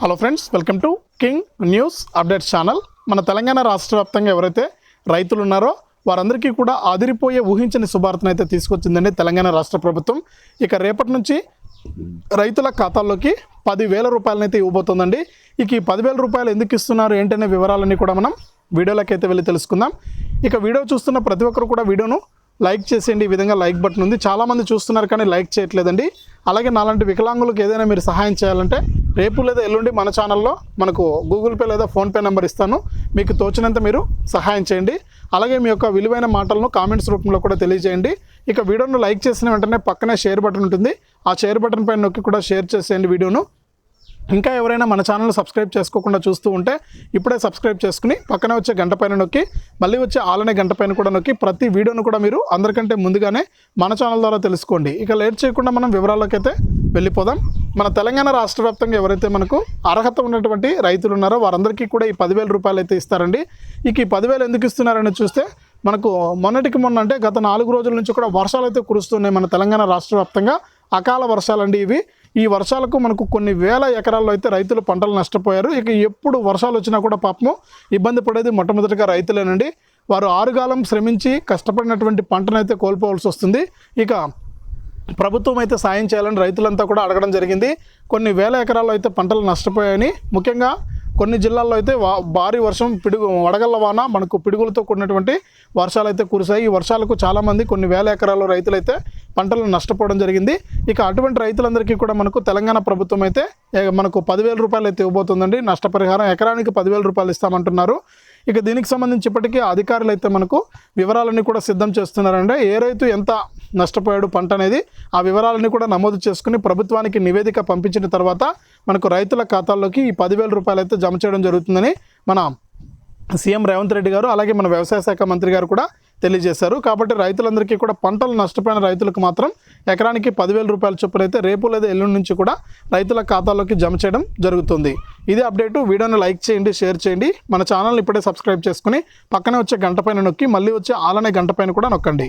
Hello friends welcome to King News updates channel మన తెలంగాణ రాష్ట్ర వ్యాప్తంగా ఎవరైతే రైతులు ఉన్నారో వారందరికీ కూడా ఆదిరిపోయే ఊహించని శుభార్తను అయితే తీసుకొచ్చిందండి తెలంగాణ రాష్ట్ర ప్రభుత్వం. ఇక రేపటి నుంచి రైతుల ఖాతాల్లోకి పదివేల రూపాయలనైతే ఇవ్వబోతుందండి. ఇక ఈ పదివేల రూపాయలు ఎందుకు ఇస్తున్నారు ఏంటనే వివరాలన్నీ కూడా మనం వీడియోలోకి అయితే వెళ్ళి తెలుసుకుందాం. ఇక వీడియో చూస్తున్న ప్రతి ఒక్కరు కూడా వీడియోను లైక్ చేసేయండి. ఈ విధంగా లైక్ బటన్ ఉంది. చాలామంది చూస్తున్నారు కానీ లైక్ చేయట్లేదండి. అలాగే నాలాంటి వికలాంగులకు ఏదైనా మీరు సహాయం చేయాలంటే రేపు లేదా ఎల్లుండి మన ఛానల్లో మనకు గూగుల్ పే లేదా ఫోన్పే నెంబర్ ఇస్తాను. మీకు తోచినంత మీరు సహాయం చేయండి. అలాగే మీ యొక్క విలువైన మాటలను కామెంట్స్ రూపంలో కూడా తెలియజేయండి. ఇక వీడియోను లైక్ చేసిన వెంటనే పక్కనే షేర్ బటన్ ఉంటుంది. ఆ షేర్ బటన్ పైన నొక్కి కూడా షేర్ చేసేయండి వీడియోను. ఇంకా ఎవరైనా మన ఛానల్ సబ్స్క్రైబ్ చేసుకోకుండా చూస్తూ ఉంటే ఇప్పుడే సబ్స్క్రైబ్ చేసుకుని పక్కనే వచ్చే గంట పైన నొక్కి మళ్ళీ వచ్చే ఆలనే గంట పైన కూడా నొక్కి ప్రతి వీడియోను కూడా మీరు అందరికంటే ముందుగానే మన ఛానల్ ద్వారా తెలుసుకోండి. ఇక లేట్ చేయకుండా మనం వివరాల్లోకి అయితే వెళ్ళిపోదాం. మన తెలంగాణ రాష్ట్ర వ్యాప్తంగా ఎవరైతే మనకు అర్హత ఉన్నటువంటి రైతులు ఉన్నారో వారందరికీ కూడా ఈ పదివేల రూపాయలు అయితే ఇస్తారండి. ఇక ఈ పదివేలు ఎందుకు ఇస్తున్నారని చూస్తే మనకు మొన్నటికి మొన్న అంటే గత నాలుగు రోజుల నుంచి కూడా వర్షాలు అయితే కురుస్తున్నాయి మన తెలంగాణ రాష్ట్ర వ్యాప్తంగా. అకాల వర్షాలండి ఇవి. ఈ వర్షాలకు మనకు కొన్ని వేల ఎకరాల్లో అయితే రైతులు పంటలు నష్టపోయారు. ఇక ఎప్పుడు వర్షాలు వచ్చినా కూడా పాపము ఇబ్బంది పడేది మొట్టమొదటిగా రైతులేనండి. వారు ఆరుగాలం శ్రమించి కష్టపడినటువంటి పంటనైతే కోల్పోవాల్సి వస్తుంది. ఇక ప్రభుత్వం అయితే సాయం చేయాలని రైతులంతా కూడా అడగడం జరిగింది. కొన్ని వేల ఎకరాల్లో అయితే పంటలు నష్టపోయాయని. ముఖ్యంగా కొన్ని జిల్లాల్లో అయితే వా భారీ వర్షం పిడుగు వడగళ్ళ వాన మనకు పిడుగులతో కూడినటువంటి వర్షాలు అయితే కురిశాయి. ఈ వర్షాలకు చాలామంది కొన్ని వేల ఎకరాల్లో రైతులైతే పంటలు నష్టపోవడం జరిగింది. ఇక అటువంటి రైతులందరికీ కూడా మనకు తెలంగాణ ప్రభుత్వం అయితే మనకు పదివేల రూపాయలు అయితే ఇవ్వబోతుందండి. నష్టపరిహారం ఎకరానికి పదివేల రూపాయలు ఇస్తామంటున్నారు. ఇక దీనికి సంబంధించి ఇప్పటికీ అధికారులు అయితే మనకు వివరాలన్నీ కూడా సిద్ధం చేస్తున్నారంటే ఏ రైతు ఎంత నష్టపోయాడు పంట అనేది. ఆ వివరాలని కూడా నమోదు చేసుకుని ప్రభుత్వానికి నివేదిక పంపించిన తర్వాత మనకు రైతుల ఖాతాల్లోకి ఈ పదివేల రూపాయలు అయితే జమ చేయడం జరుగుతుందని మన సీఎం రేవంత్ రెడ్డి గారు అలాగే మన వ్యవసాయ శాఖ మంత్రి గారు కూడా తెలియజేశారు. కాబట్టి రైతులందరికీ కూడా పంటలు నష్టపోయిన రైతులకు మాత్రం ఎకరానికి పదివేల రూపాయల చొప్పున అయితే రేపు లేదా ఎల్లుండి నుంచి కూడా రైతుల ఖాతాలోకి జమ చేయడం జరుగుతుంది. ఇదే అప్డేటు. వీడియోని లైక్ చేయండి షేర్ చేయండి. మన ఛానల్ని ఇప్పుడే సబ్స్క్రైబ్ చేసుకుని పక్కనే వచ్చే గంట పైన నొక్కి మళ్ళీ వచ్చే ఆలనే గంట పైన కూడా నొక్కండి.